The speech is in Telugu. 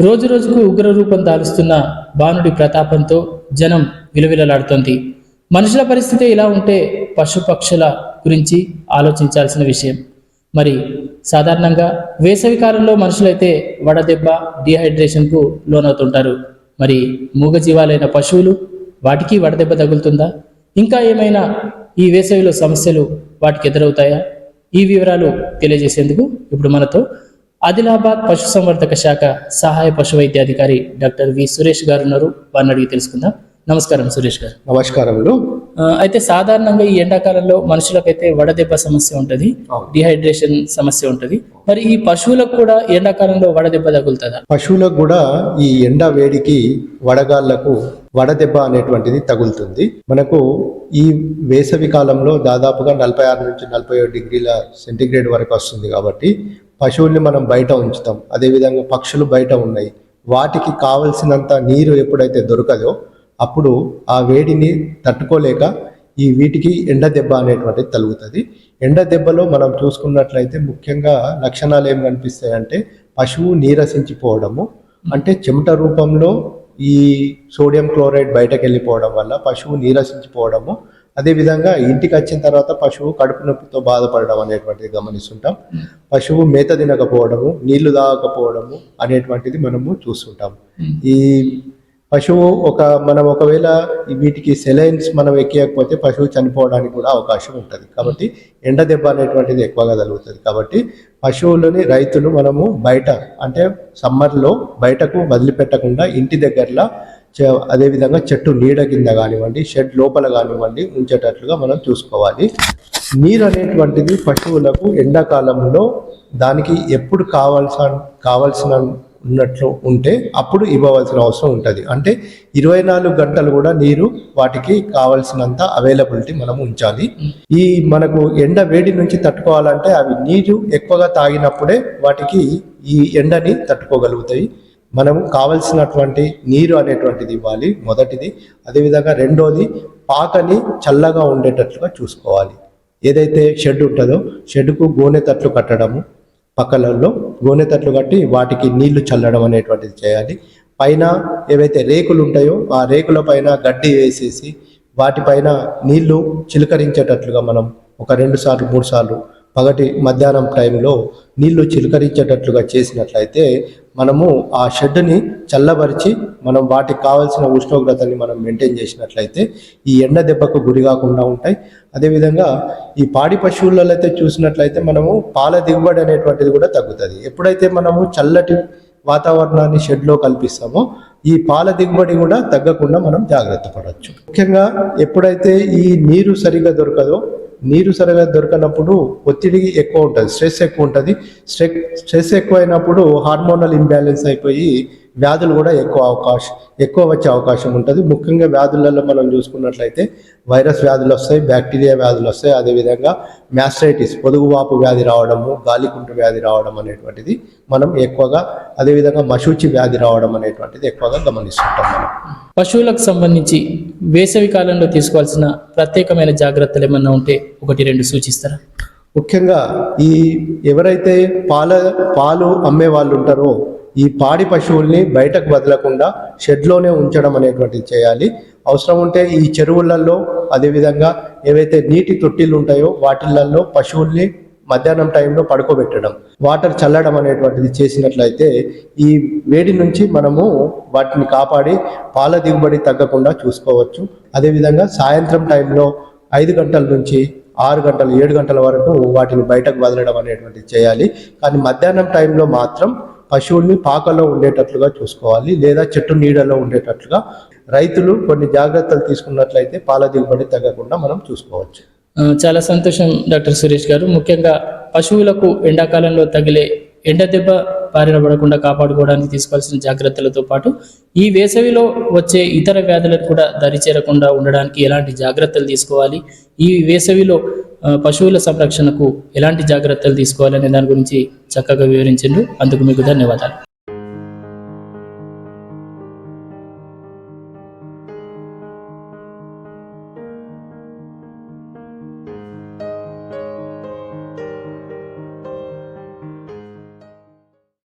రోజు రోజుకు ఉగ్ర రూపం దాలుస్తున్న బాణుడి ప్రతాపంతో జనం విలవిలలాడుతోంది. మనుషుల పరిస్థితి ఇలా ఉంటే పశుపక్షుల గురించి ఆలోచించాల్సిన విషయం. మరి సాధారణంగా వేసవి కాలంలో మనుషులైతే వడదెబ్బ డిహైడ్రేషన్కు లోనవుతుంటారు. మరి మూగజీవాలైన పశువులు వాటికి వడదెబ్బ తగులుతుందా? ఇంకా ఏమైనా ఈ వేసవిలో సమస్యలు వాటికి ఎదురవుతాయా? ఈ వివరాలు తెలియజేసేందుకు ఇప్పుడు మనతో ఆదిలాబాద్ పశుసంవర్ధక శాఖ సహాయ పశు వైద్యాధికారి డాక్టర్ వి సురేష్ గారు ఉన్నారు వారిని అడిగి తెలుసుకుందాం. నమస్కారం సురేష్ గారు. నమస్కారములు. అయితే సాధారణంగా ఈ ఎండాకాలంలో మనుషులకైతే వడదెబ్బ సమస్య ఉంటుంది. డిహైడ్రేషన్ సమస్య ఉంటుంది. మరి ఈ పశువులకు కూడా ఎండాకాలంలో వడదెబ్బ తగులుతుందా? పశువులకు కూడా ఈ ఎండ వేడికి వడగాళ్ళకు వడదెబ్బ అనేటువంటిది తగులుతుంది. మనకు ఈ వేసవి కాలంలో దాదాపుగా నలభై ఆరు నుంచి నలభై ఏడు డిగ్రీల సెంటిగ్రేడ్ వరకు వస్తుంది కాబట్టి పశువుల్ని మనం బయట ఉంచుతాం. అదేవిధంగా పక్షులు బయట ఉన్నాయి. వాటికి కావలసినంత నీరు ఎప్పుడైతే దొరకదో అప్పుడు ఆ వేడిని తట్టుకోలేక ఈ వీటికి ఎండ దెబ్బ అనేటువంటిది తలుగుతుంది. ఎండ దెబ్బలో మనం చూసుకున్నట్లయితే ముఖ్యంగా లక్షణాలు ఏం కనిపిస్తాయంటే పశువు నీరసించిపోవడము అంటే చెమట రూపంలో ఈ సోడియం క్లోరైడ్ బయటకు వెళ్ళిపోవడం వల్ల పశువు నీరసించిపోవడము అదేవిధంగా ఇంటికి వచ్చిన తర్వాత పశువు కడుపు నొప్పితో బాధపడడం అనేటువంటిది గమనిస్తుంటాం. పశువు మేత తినకపోవడము నీళ్ళు తాగకపోవడము అనేటువంటిది మనము చూస్తుంటాం. ఈ పశువు ఒక మనం ఒకవేళ వీటికి సెలైన్స్ మనం ఎక్కకపోతే పశువు చనిపోవడానికి కూడా అవకాశం ఉంటుంది. కాబట్టి ఎండ దెబ్బ అనేటువంటిది ఎక్కువగా తగులుతుంది కాబట్టి పశువులని రైతులు మనము బయట అంటే సమ్మర్లో బయటకు వదిలిపెట్టకుండా ఇంటి దగ్గరలో అదేవిధంగా చెట్టు నీడ కింద కానివ్వండి షెడ్ లోపల కానివ్వండి ఉంచేటట్లుగా మనం చూసుకోవాలి. నీరు అనేటువంటిది పశువులకు ఎండాకాలంలో దానికి ఎప్పుడు కావాల్సిన కావాల్సిన ఉన్నట్లు ఉంటే అప్పుడు ఇవ్వవలసిన అవసరం ఉంటుంది. అంటే ఇరవై నాలుగు గంటలు కూడా నీరు వాటికి కావలసినంత అవైలబిలిటీ మనం ఉంచాలి. ఈ మనకు ఎండ వేడి నుంచి తట్టుకోవాలంటే అవి నీరు ఎక్కువగా తాగినప్పుడే వాటికి ఈ ఎండని తట్టుకోగలుగుతాయి. మనము కావలసినటువంటి నీరు అనేటువంటిది ఇవ్వాలి మొదటిది. అదేవిధంగా రెండోది పాకని చల్లగా ఉండేటట్లుగా చూసుకోవాలి. ఏదైతే షెడ్ ఉంటుందో షెడ్కు గోనె తట్లు కట్టడము పక్కలలో గోనె తట్లు కట్టి వాటికి నీళ్ళు చల్లడం అనేటువంటిది చేయాలి. పైన ఏవైతే రేకులు ఉంటాయో ఆ రేకుల పైన గడ్డి వేసేసి వాటిపైన నీళ్ళు చిలకరించేటట్లుగా మనం ఒక రెండు సార్లు మూడు సార్లు పగటి మధ్యాహ్నం టైంలో నీళ్ళు చిలకరించేటట్లుగా చేసినట్లయితే మనము ఆ షెడ్ని చల్లబరిచి మనం వాటికి కావాల్సిన ఉష్ణోగ్రతని మనం మెయింటైన్ చేసినట్లయితే ఈ ఎండ దెబ్బకు గురి కాకుండా ఉంటాయి. అదేవిధంగా ఈ పాడి పశువులలో అయితే చూసినట్లయితే మనము పాల దిగుబడి అనేటువంటిది కూడా తగ్గుతుంది. ఎప్పుడైతే మనము చల్లటి వాతావరణాన్ని షెడ్లో కల్పిస్తామో ఈ పాల దిగుబడి కూడా తగ్గకుండా మనం జాగ్రత్త పడవచ్చు ముఖ్యంగా ఎప్పుడైతే ఈ నీరు సరిగా దొరకదో నీరు సరిగా దొరకనప్పుడు ఒత్తిడి ఎక్కువ ఉంటుంది స్ట్రెస్ ఎక్కువ ఉంటుంది. స్ట్రెస్ స్ట్రెస్ ఎక్కువైనప్పుడు హార్మోనల్ ఇంబ్యాలెన్స్ అయిపోయి వ్యాధులు కూడా ఎక్కువ అవకాశం ఎక్కువ వచ్చే అవకాశం ఉంటుంది. ముఖ్యంగా వ్యాధులలో మనం చూసుకున్నట్లయితే వైరస్ వ్యాధులు వస్తాయి బ్యాక్టీరియా వ్యాధులు వస్తాయి. అదేవిధంగా మ్యాస్ట్రైటిస్ పొదుగువాపు వ్యాధి రావడము గాలికుంటు వ్యాధి రావడం అనేటువంటిది మనం ఎక్కువగా అదేవిధంగా మశూచి వ్యాధి రావడం అనేటువంటిది ఎక్కువగా గమనిస్తుంటాం మనం. పశువులకు సంబంధించి వేసవి కాలంలో తీసుకోవాల్సిన ప్రత్యేకమైన జాగ్రత్తలు ఏమన్నా ఉంటే ఒకటి రెండు సూచిస్తారా? ముఖ్యంగా ఈ ఎవరైతే పాల పాలు అమ్మే వాళ్ళు ఉంటారో ఈ పాడి పశువుల్ని బయటకు వదలకుండా షెడ్లోనే ఉంచడం అనేటువంటిది చేయాలి. అవసరం ఉంటే ఈ చెరువులలో అదేవిధంగా ఏవైతే నీటి తొట్టిలు ఉంటాయో వాటిలలో పశువుల్ని మధ్యాహ్నం టైంలో పడుకోబెట్టడం వాటర్ చల్లడం అనేటువంటిది చేసినట్లయితే ఈ వేడి నుంచి మనము వాటిని కాపాడి పాల దిగుబడి తగ్గకుండా చూసుకోవచ్చు. అదేవిధంగా సాయంత్రం టైంలో ఐదు గంటల నుంచి ఆరు గంటలు ఏడు గంటల వరకు వాటిని బయటకు వదలడం అనేటువంటిది చేయాలి. కానీ మధ్యాహ్నం టైంలో మాత్రం పశువుల్ని పాకలో ఉండేటట్లుగా చూసుకోవాలి లేదా చెట్టు నీడలో ఉండేటట్లుగా. రైతులు కొన్ని జాగ్రత్తలు తీసుకున్నట్లయితే పాల దిగుబడి తగ్గకుండా మనం చూసుకోవచ్చు. చాలా సంతోషం డాక్టర్ సురేష్ గారు. ముఖ్యంగా పశువులకు ఎండాకాలంలో తగిలే ఎండ దెబ్బ బారిన పడకుండా కాపాడుకోవడానికి తీసుకోవాల్సిన జాగ్రత్తలతో పాటు ఈ వేసవిలో వచ్చే ఇతర వ్యాధులకు కూడా దరిచేరకుండా ఉండడానికి ఎలాంటి జాగ్రత్తలు తీసుకోవాలి? ఈ వేసవిలో పశువుల సంరక్షణకు ఎలాంటి జాగ్రత్తలు తీసుకోవాలనే దాని గురించి చక్కగా వివరించిండ్రు. అందుకు మీకు ధన్యవాదాలు.